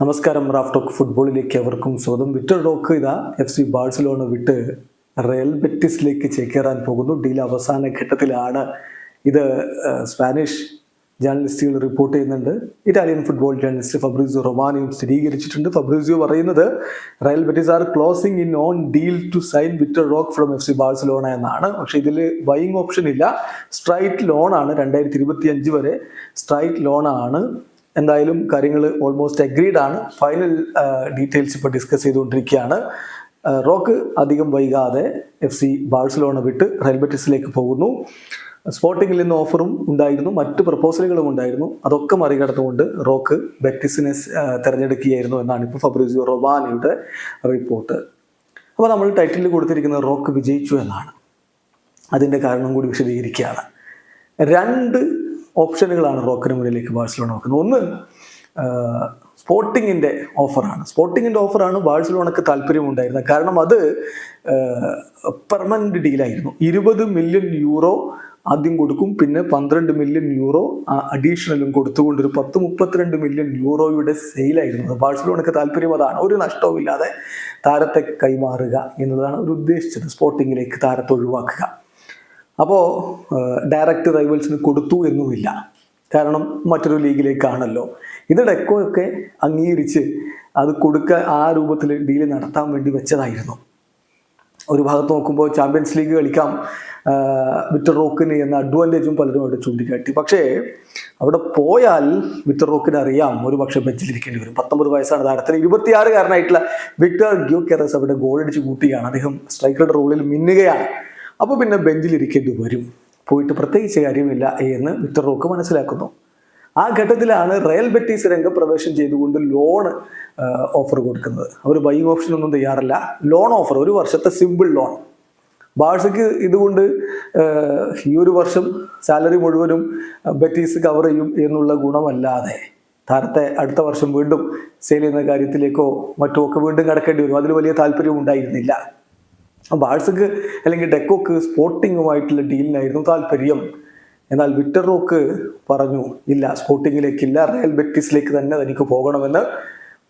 നമസ്കാരം Raf talk ഫുട്ബോളിലേക്ക് അവർക്കും സ്വാഗതം. വിക്ടർ ഡോക്ക് ഇതാ എഫ് സി ബാഴ്സലോണ വിട്ട് റയൽ ബെറ്റിസിലേക്ക് ചേക്കേറാൻ പോകുന്നു. ഡീൽ അവസാന ഘട്ടത്തിലാണ് ഇത് സ്പാനിഷ് ജേർണലിസ്റ്റുകൾ റിപ്പോർട്ട് ചെയ്യുന്നുണ്ട്. ഇറ്റാലിയൻ ഫുട്ബോൾ ജേർണലിസ്റ്റ് ഫബ്രീസിയോ റൊമാനിയും സ്ഥിരീകരിച്ചിട്ടുണ്ട്. ഫബ്രീസിയോ പറയുന്നത് Real Betis are closing in on deal to sign Victor Roque from F C Barcelona എന്നാണ്. പക്ഷേ ഇതിൽ ബൈയിങ് ഓപ്ഷൻ ഇല്ല. സ്ട്രൈറ്റ് ലോൺ ആണ്. രണ്ടായിരത്തി ഇരുപത്തി അഞ്ച് വരെ സ്ട്രൈറ്റ് ലോൺ ആണ്. എന്തായാലും കാര്യങ്ങൾ ഓൾമോസ്റ്റ് അഗ്രീഡ് ആണ്. ഫൈനൽ ഡീറ്റെയിൽസ് ഇപ്പോൾ ഡിസ്കസ് ചെയ്തുകൊണ്ടിരിക്കുകയാണ്. റോക്ക് അധികം വൈകാതെ എഫ് സി ബാഴ്സലോണ വിട്ട് റയൽ പോകുന്നു. സ്പോർട്ടിങ്ങിൽ നിന്ന് ഓഫറും ഉണ്ടായിരുന്നു. മറ്റ് പ്രപ്പോസലുകളും ഉണ്ടായിരുന്നു. അതൊക്കെ മറികടന്നുകൊണ്ട് റോക്ക് ബെറ്റിസിനെ തിരഞ്ഞെടുക്കുകയായിരുന്നു എന്നാണ് ഇപ്പോൾ ഫബ്രിസിയോ റൊബാനയുടെ റിപ്പോർട്ട് അപ്പോൾ നമ്മൾ ടൈറ്റിൽ കൊടുത്തിരിക്കുന്നത് റോക്ക് വിജയിച്ചു എന്നാണ്. അതിന്റെ കാരണം കൂടി വിശദീകരിക്കുകയാണ്. രണ്ട് ഓപ്ഷനുകളാണ് റോക്കിന് മുന്നിലേക്ക് ബാഴ്സലോണ നോക്കുന്നത്. ഒന്ന് സ്പോർട്ടിങ്ങിന്റെ ഓഫറാണ്. സ്പോർട്ടിങ്ങിന്റെ ഓഫറാണ് ബാഴ്സലോണക്ക് താല്പര്യമുണ്ടായിരുന്നത്. കാരണം അത് പെർമനന്റ് ഡീലായിരുന്നു. ഇരുപത് മില്യൺ യൂറോ ആദ്യം കൊടുക്കും പിന്നെ പന്ത്രണ്ട് മില്യൺ യൂറോ അഡീഷണലും കൊടുത്തുകൊണ്ട് ഒരു പത്ത് മുപ്പത്തിരണ്ട് മില്യൺ യൂറോയുടെ സെയിലായിരുന്നു ബാഴ്സലോണക്ക് താല്പര്യം അതാണ്. ഒരു നഷ്ടവും ഇല്ലാതെ താരത്തെ കൈമാറുക എന്നതാണ് അവർ ഉദ്ദേശിച്ചത്. സ്പോർട്ടിങ്ങിലേക്ക് താരത്തെ ഒഴിവാക്കുക. അപ്പോൾ ഡയറക്റ്റ് റൈവൽസിന് കൊടുത്തു എന്നുമില്ല. കാരണം മറ്റൊരു ലീഗിലേക്കാണല്ലോ ഇത് ഒക്കെ അംഗീകരിച്ച് അത് കൊടുക്ക ആ രൂപത്തിൽ ഡീൽ നടത്താൻ വേണ്ടി വെച്ചതായിരുന്നു. ഒരു ഭാഗത്ത് നോക്കുമ്പോൾ ചാമ്പ്യൻസ് ലീഗ് കളിക്കാം വിറ്റർ റോക്കിന് എന്ന അഡ്വാന്റേജും പലരും അവിടെ ചൂണ്ടിക്കാട്ടി. പക്ഷേ അവിടെ പോയാൽ വിക്ടർ റോക്കിന് അറിയാം ഒരു പക്ഷേ ബെഞ്ചിലിരിക്കേണ്ടി വരും. പത്തൊമ്പത് വയസ്സാണ് താരത്തിന്. ഇരുപത്തിയാറുകാരനായിട്ടുള്ള വിക്ടർ ഗ്യോക്കെറസ് അവിടെ ഗോൾ അടിച്ച് കൂട്ടുകയാണ്. അദ്ദേഹം സ്ട്രൈക്കറുടെ റോളിൽ മിന്നുകയാണ്. അപ്പോൾ പിന്നെ ബെഞ്ചിലിരിക്കേണ്ടി വരും. പോയിട്ട് പ്രത്യേകിച്ച് കാര്യമില്ല എന്ന് വിക്ടർ റോക്ക് മനസ്സിലാക്കുന്നു. ആ ഘട്ടത്തിലാണ് റയൽ ബെറ്റീസ് രംഗപ്രവേശം ചെയ്തുകൊണ്ട് ലോൺ ഓഫർ കൊടുക്കുന്നത്. അവർ ബൈങ് ഓപ്ഷൻ ഒന്നും തയ്യാറല്ല. ലോൺ ഓഫർ ഒരു വർഷത്തെ സിമ്പിൾ ലോൺ. ബാഴ്സയ്ക്ക് ഇതുകൊണ്ട് ഈ ഒരു വർഷം സാലറി മുഴുവനും ബെറ്റീസ് കവർ ചെയ്യും എന്നുള്ള ഗുണമല്ലാതെ താരത്തെ അടുത്ത വർഷം വീണ്ടും സെയിൽ ചെയ്യുന്ന കാര്യത്തിലേക്കോ മറ്റോ ഒക്കെ വീണ്ടും കടക്കേണ്ടി വരും. അതിൽ വലിയ താല്പര്യം ഉണ്ടായിരുന്നില്ല. ബാഴ്സക്ക് അല്ലെങ്കിൽ ഡെക്കോക്ക് സ്പോർട്ടിങ്ങുമായിട്ടുള്ള ഡീലിനായിരുന്നു താല്പര്യം. എന്നാൽ വിക്ടർ റോക്ക് പറഞ്ഞു ഇല്ല സ്പോർട്ടിങ്ങിലേക്കില്ല റയൽ ബെറ്റിസിലേക്ക് തന്നെ തനിക്ക് പോകണമെന്ന്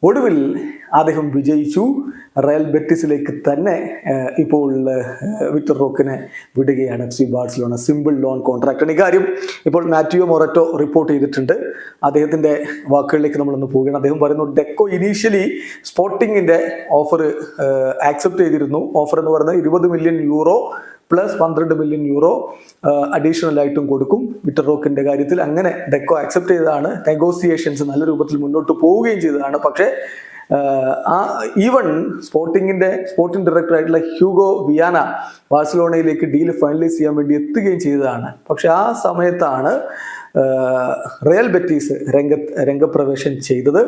ഒടുവിൽ അദ്ദേഹം വിജയിച്ചു. റയൽ ബെറ്റിസിലേക്ക് തന്നെ ഇപ്പോൾ വിക്ടർ റോക്കിനെ വിടുകയാണ് F C Barcelona. Simple loan contract ഇക്കാര്യം ഇപ്പോൾ മാറ്റിയോ മൊററ്റോ റിപ്പോർട്ട് ചെയ്തിട്ടുണ്ട്. അദ്ദേഹത്തിന്റെ വാക്കുകളിലേക്ക് നമ്മളൊന്ന് പോവുകയാണ്. അദ്ദേഹം പറയുന്നു ഡെക്കോ ഇനീഷ്യലി സ്പോർട്ടിങ്ങിന്റെ ഓഫർ ആക്സെപ്റ്റ് ചെയ്തിരുന്നു. ഓഫർ എന്ന് പറയുന്നത് ഇരുപത് മില്യൺ യൂറോ പ്ലസ് പന്ത്രണ്ട് മില്യൺ യൂറോ അഡീഷണൽ ആയിട്ടും കൊടുക്കും. വിറ്റർ റോക്കിന്റെ കാര്യത്തിൽ അങ്ങനെ ഡെക്കോ ആക്സെപ്റ്റ് ചെയ്തതാണ്. നെഗോസിയേഷൻസ് നല്ല രൂപത്തിൽ മുന്നോട്ട് പോവുകയും ചെയ്തതാണ്. പക്ഷേ ആ ഈവൺ സ്പോർട്ടിങ്ങിന്റെ സ്പോർട്ടിംഗ് ഡയറക്ടർ ആയിട്ടുള്ള ഹ്യൂഗോ വിയാന ബാഴ്സലോണയിലേക്ക് ഡീൽ ഫൈനലൈസ് ചെയ്യാൻ വേണ്ടി എത്തുകയും ചെയ്തതാണ്. പക്ഷെ ആ സമയത്താണ് റയൽ ബെറ്റീസ് രംഗ രംഗപ്രവേശം ചെയ്തത്.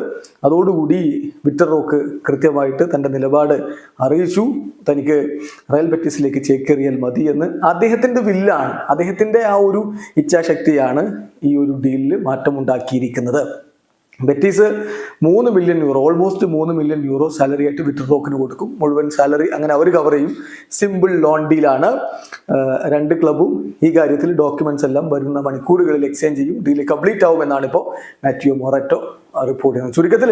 അതോടുകൂടി വിക്ടർ റോക്ക് കൃത്യമായിട്ട് തന്റെ നിലപാട് അറിയിച്ചു. തനിക്ക് റയൽ ബെറ്റീസിലേക്ക് ചേക്കേറിയാൽ മതി എന്ന് അദ്ദേഹത്തിന്റെ വില്ലാണ്. അദ്ദേഹത്തിന്റെ ആ ഒരു ഇച്ഛാശക്തിയാണ് ഈ ഒരു ഡീലിൽ മാറ്റമുണ്ടാക്കിയിരിക്കുന്നത്. ബെറ്റീസ് മൂന്ന് മില്യൺ യൂറോ ഓൾമോസ്റ്റ് മൂന്ന് മില്യൺ യൂറോ സാലറി ആയിട്ട് വിക്ടർ റോക്കിന് കൊടുക്കും. മുഴുവൻ സാലറി അങ്ങനെ അവർ കവർ ചെയ്യും. സിമ്പിൾ ലോൺ ഡീലാണ് രണ്ട് ക്ലബും ഈ കാര്യത്തിൽ ഡോക്യുമെന്റ്സ് എല്ലാം വരുന്ന മണിക്കൂറുകളിൽ എക്സ്ചേഞ്ച് ചെയ്യും. ഡീൽ കംപ്ലീറ്റ് ആവും എന്നാണ് ഇപ്പോൾ മാത്യു മൊററ്റോ റിപ്പോർട്ട് ചെയ്യുന്നത്. ചുരുക്കത്തിൽ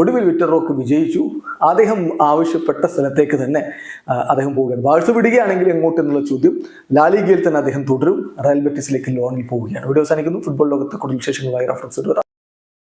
ഒടുവിൽ വിറ്റർ റോക്ക് വിജയിച്ചു. അദ്ദേഹം ആവശ്യപ്പെട്ട സ്ഥലത്തേക്ക് തന്നെ അദ്ദേഹം പോവുകയാണ്. ബാഴ്സ് വിടുകയാണെങ്കിൽ എങ്ങോട്ട് എന്നുള്ള ചോദ്യം ലാലിഗയിൽ തന്നെ അദ്ദേഹം തുടരും. റയൽ ബെറ്റിസിലേക്ക് ലോണിൽ പോവുകയാണ്. ഇവിടെ അവസാനിക്കുന്നു. ഫുട്ബോൾ ലോകത്തെ കൂടുതൽ വിശേഷങ്ങളായി റഫറൻസ്